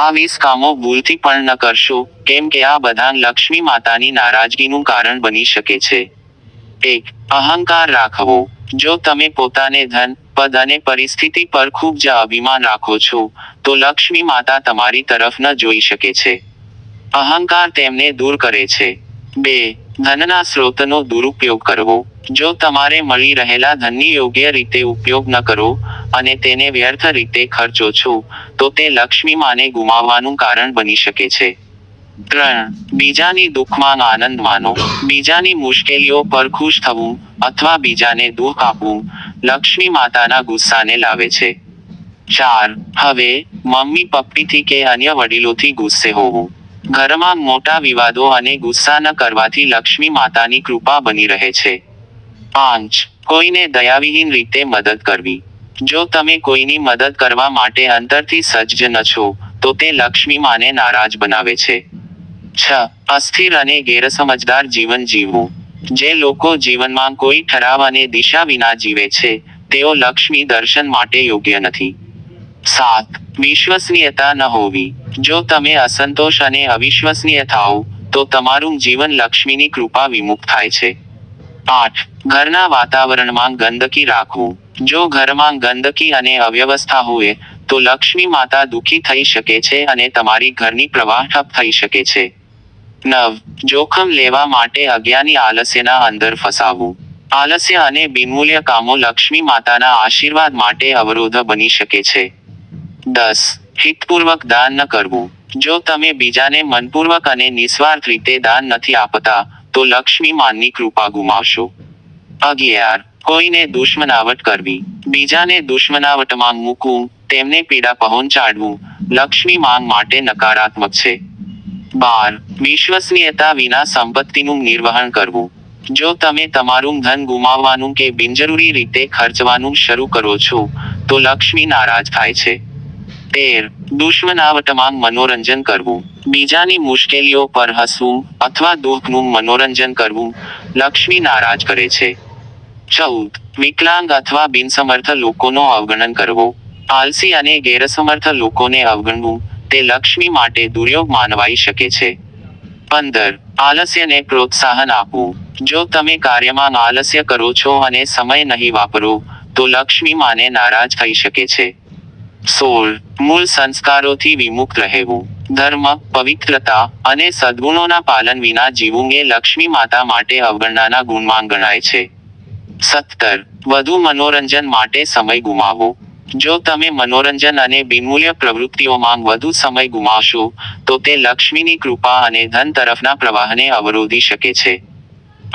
આ વીસ કામો ભૂલથી પણ ન કરશો, કેમ કે આ બધા લક્ષ્મી માતાની નારાજગીનું કારણ બની શકે છે. એક, અહંકાર રાખવો. જો તમે પોતાને ધન, પદ અને પરિસ્થિતિ પર ખૂબ જ અભિમાન રાખો છો, તો લક્ષ્મી માતા તમારી તરફ ન જોઈ શકે છે. અહંકાર તેમને દૂર કરે છે. બે, ધનના સ્ત્રોતનો દુરુપયોગ કરવો. જો તમારે મળી રહેલા ધનની યોગ્ય રીતે ઉપયોગ ન કરો અને તેને વ્યર્થ રીતે ખર્ચો છો, તો તે લક્ષ્મી માને ગુમાવવાનું કારણ બની શકે છે. ત્રણ, બીજાની દુઃખમાં આનંદ માનો. બીજાની મુશ્કેલીઓ પર ખુશ થવું અથવા બીજાને દુઃખ આપવું લક્ષ્મી માતાના ગુસ્સાને લાવે છે. ચાર, હવે મમ્મી પપ્પીથી કે અન્ય વડીલોથી ગુસ્સે હોવું. ઘરમાં મોટા વિવાદો અને ગુસ્સા ન કરવાથી લક્ષ્મી માતાની કૃપા બની રહે છે. પાંચ, કોઈને દયાવિહીન રીતે મદદ કરવી. જો તમે કોઈની મદદ કરવા માટે અંતરથી સજ્જ ન છો, તો તે લક્ષ્મી માને નારાજ બનાવે છે. છ. અસ્થિર અને ગેરસમજદાર જીવન જીવવું. જે લોકો જીવનમાં કોઈ ઠરાવ અને દિશા વિના જીવે છે, તેઓ લક્ષ્મી દર્શન માટે યોગ્ય નથી. સાત. વિશ્વસનીયતા ન હોવી. જો તમે અસંતોષ અને અવિશ્વસનીય થાઓ, તો તમારું જીવન લક્ષ્મીની કૃપા વિમુખ થાય છે. આઠ ઘરના વાતાવરણમાં ગંદકી રાખવું. જો ઘરમાં ગંદકી અને અવ્યવસ્થા હોય, તો લક્ષ્મી માતા દુઃખી થઈ શકે છે અને તમારી ઘરની પ્રવાહ ઠપ થઈ શકે છે. નવ, જોખમ લેવા માટે અજ્ઞાની આલસ્યના અંદર ફસાવવું આલસ્ય અને બિનમૂલ્ય કામો લક્ષ્મી માતાના આશીર્વાદ માટે અવરોધ બની શકે છે. દસ, હિતપૂર્વક દાન ન કરવું. જો તમે બીજાને મનપૂર્વક અને નિસ્વાર્થ રીતે દાન નથી આપતા તો લક્ષ્મી માનની કૃપા ગુમાવશો. અગિયાર કોઈને દુશ્મનાવટ કરવી, બીજાને દુશ્મનાવટમાં મૂકવું, તેમને પીડા પહોંચાડવું, લક્ષ્મી માંગ માટે નકારાત્મક છે. બાર, વિશ્વસનીયતા વિના સંપત્તિનું નિર્વહન કરવું. જો તમે તમારું ધન ગુમાવવાનું કે બિનજરૂરી રીતે ખર્ચવાનું શરૂ કરો છો, તો લક્ષ્મી નારાજ થાય છે. તેર દુશ્મનાવટમાં મનોરંજન કરવું. બીજાની મુશ્કેલીઓ પર હસવું અથવા દુઃખનું મનોરંજન કરવું લક્ષ્મી નારાજ કરે છે. ચૌદ. વિકલાંગ અથવા બિનસમર્થ લોકોનો અવગણન કરવો. આલસી અને ગેરસમર્થ લોકોને અવગણવું તે લક્ષ્મી માટે દુર્યોગ માનવાઈ શકે છે. પંદર. આલસ્યને પ્રોત્સાહન આપવું. જો તમે કાર્યમાં આલસ્ય કરો છો અને સમય નહીં વાપરો, તો લક્ષ્મી માને નારાજ થઈ શકે છે. સોળ, મૂળ સંસ્કારોથી વિમુક્ત રહેવું, ધર્મ, પવિત્રતા અને સદ્ગુણોના પાલન વિના જીવવું એ લક્ષ્મી માતા માટે અવગણનાના ગુણમાં ગણાય છે. સત્તર, વધુ મનોરંજન માટે સમય ગુમાવો. જો તમે મનોરંજન અને બિનમૂલ્ય પ્રવૃત્તિઓમાં વધુ સમય ગુમાવશો, તો તે લક્ષ્મીની કૃપા અને ધન તરફના પ્રવાહને અવરોધી શકે છે.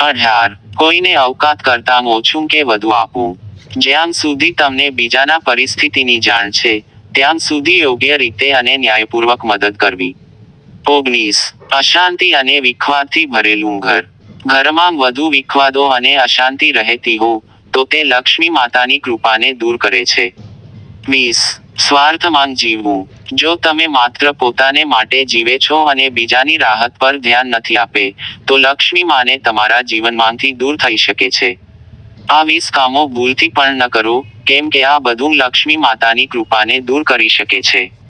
અઢાર, કોઈને અવકાત કરતાં ઓછું કે વધુ આપવું? જ્યાં સુધી તમને બીજાના પરિસ્થિતિની જાણ છે, ત્યાં સુધી યોગ્ય રીતે અને ન્યાયપૂર્વક મદદ કરવી. ઓગણીસ. અશાંતિ અને વિખવાદથી ભરેલું ઘર. ઘરમાં વધુ વિખવાદો અને અશાંતિ રહેતી હો, તો તે લક્ષ્મી માતાની કૃપાને દૂર કરે છે. વીસ. સ્વાર્થમાં જીવવું. જો તમે માત્ર પોતાને માટે જીવે છો અને બીજાની રાહત પર ધ્યાન નથી આપે, તો લક્ષ્મી માને તમારા જીવનમાંથી દૂર થઈ શકે છે. આ વીસ કામો ભૂલથી પણ ન કરો, કેમ કે આ બધું લક્ષ્મી માતાની કૃપાને દૂર કરી શકે છે.